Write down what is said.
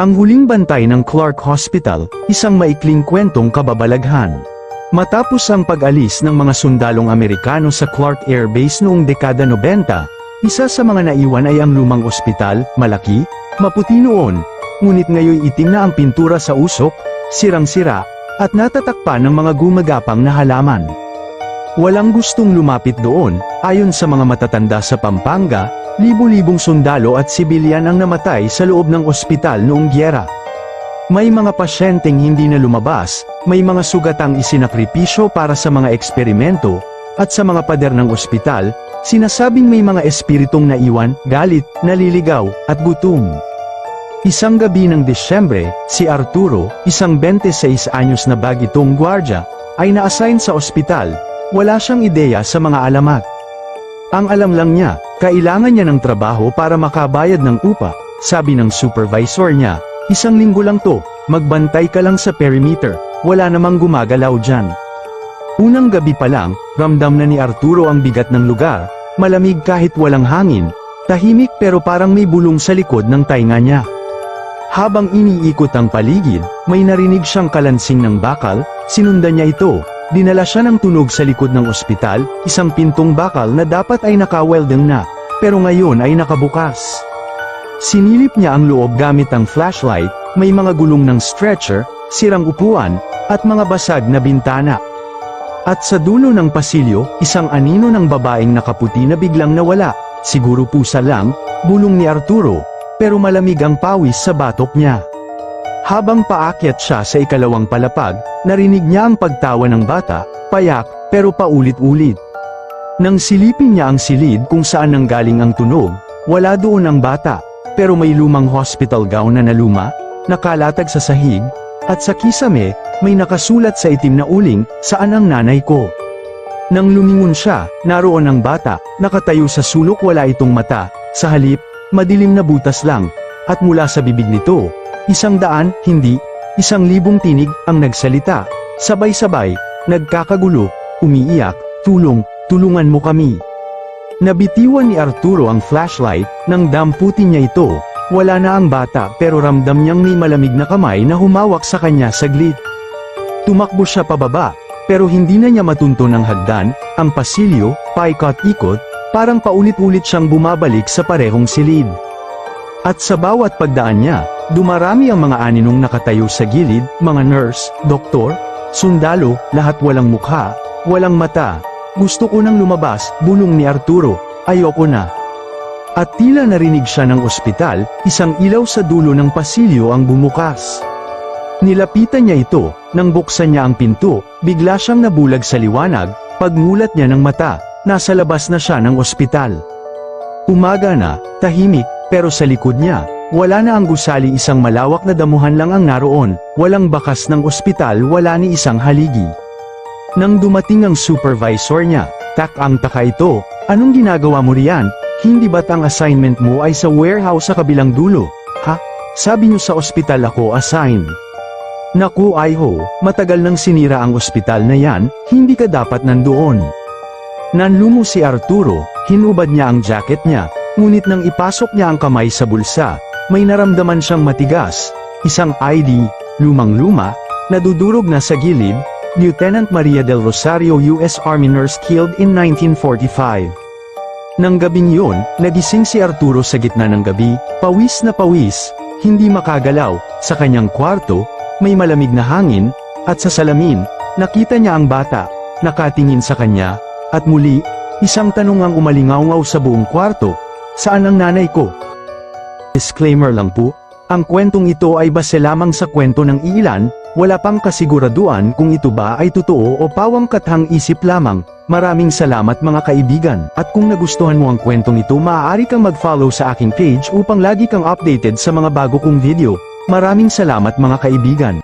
Ang huling bantay ng Clark Hospital, isang maikling kwentong kababalaghan. Matapos ang pag-alis ng mga sundalong Amerikano sa Clark Air Base noong dekada 90, isa sa mga naiwan ay ang lumang ospital, malaki, maputi noon, ngunit ngayon itim na ang pintura sa usok, sirang-sira, at natatakpan ng mga gumagapang na halaman. Walang gustong lumapit doon, ayon sa mga matatanda sa Pampanga, libo-libong sundalo at sibilyan ang namatay sa loob ng ospital noong gyera. May mga pasyenteng hindi na lumabas, may mga sugatang isinakripisyo para sa mga eksperimento, at sa mga pader ng ospital, sinasabing may mga espiritong naiwan, galit, naliligaw, at gutom. Isang gabi ng Disyembre, si Arturo, isang 26 anyos na bagitong gwardya, ay na-assign sa ospital, wala siyang ideya sa mga alamat. Ang alam lang niya, kailangan niya ng trabaho para makabayad ng upa, sabi ng supervisor niya, isang linggo lang to, magbantay ka lang sa perimeter, wala namang gumagalaw dyan. Unang gabi pa lang, ramdam na ni Arturo ang bigat ng lugar, malamig kahit walang hangin, tahimik pero parang may bulong sa likod ng tainga niya. Habang iniikot ang paligid, may narinig siyang kalansing ng bakal, sinundan niya ito, dinala siya ng tunog sa likod ng ospital, isang pintong bakal na dapat ay nakawelding na, pero ngayon ay nakabukas. Sinilip niya ang loob gamit ang flashlight, may mga gulong ng stretcher, sirang upuan, at mga basag na bintana. At sa dulo ng pasilyo, isang anino ng babaeng nakaputi na biglang nawala, siguro pusa lang, bulong ni Arturo, pero malamig ang pawis sa batok niya. Habang paakyat siya sa ikalawang palapag, narinig niya ang pagtawa ng bata, payak, pero paulit-ulit. Nang silipin niya ang silid kung saan nanggaling ang tunog, wala doon ang bata, pero may lumang hospital gown na naluma, nakalatag sa sahig, at sa kisame, may nakasulat sa itim na uling, saan ang nanay ko. Nang lumingon siya, naroon ang bata, nakatayo sa sulok wala itong mata, sa halip, madilim na butas lang, at mula sa bibig nito, isang daan, hindi, isang libong tinig, ang nagsalita, sabay-sabay, nagkakagulo, umiiyak, tulong, tulungan mo kami. Nabitiwan ni Arturo ang flashlight, nang damputin niya ito, wala na ang bata pero ramdam niyang may malamig na kamay na humawak sa kanya saglit. Tumakbo siya pababa, pero hindi na niya matunton ang hagdan, ang pasilyo, paikot-ikot, parang paulit-ulit siyang bumabalik sa parehong silid. At sa bawat pagdaan niya, dumarami ang mga aninong nakatayo sa gilid, mga nurse, doktor, sundalo, lahat walang mukha, walang mata. Gusto ko nang lumabas, bulong ni Arturo, ayoko na. At tila narinig siya ng ospital, isang ilaw sa dulo ng pasilyo ang bumukas. Nilapitan niya ito, nang buksan niya ang pinto, bigla siyang nabulag sa liwanag, pagmulat niya ng mata, nasa labas na siya ng ospital. Umaga na, tahimik, pero sa likod niya, wala na ang gusali isang malawak na damuhan lang ang naroon, walang bakas ng ospital wala ni isang haligi. Nang dumating ang supervisor niya, tak ang taka ito, anong ginagawa mo riyan, hindi ba't ang assignment mo ay sa warehouse sa kabilang dulo? Ha? Sabi niyo sa ospital ako assign. Naku ay ho, matagal nang sinira ang ospital na yan, hindi ka dapat nandoon. Nanlumo si Arturo, hinubad niya ang jacket niya, ngunit nang ipasok niya ang kamay sa bulsa, may naramdaman siyang matigas, isang ID, lumang-luma, nadudurog na sa gilid, Lieutenant Maria del Rosario U.S. Army nurse killed in 1945. Nang gabing yun, nagising si Arturo sa gitna ng gabi, pawis na pawis, hindi makagalaw, sa kanyang kwarto, may malamig na hangin, at sa salamin, nakita niya ang bata, nakatingin sa kanya, at muli, isang tanong ang umalingaw sa buong kwarto, saan ang nanay ko? Disclaimer lang po, ang kwentong ito ay base lamang sa kwento ng iilan, wala pang kasiguraduan kung ito ba ay totoo o pawang kathang isip lamang. Maraming salamat mga kaibigan, at kung nagustuhan mo ang kwentong ito maaari kang mag-follow sa aking page upang lagi kang updated sa mga bago kong video. Maraming salamat mga kaibigan.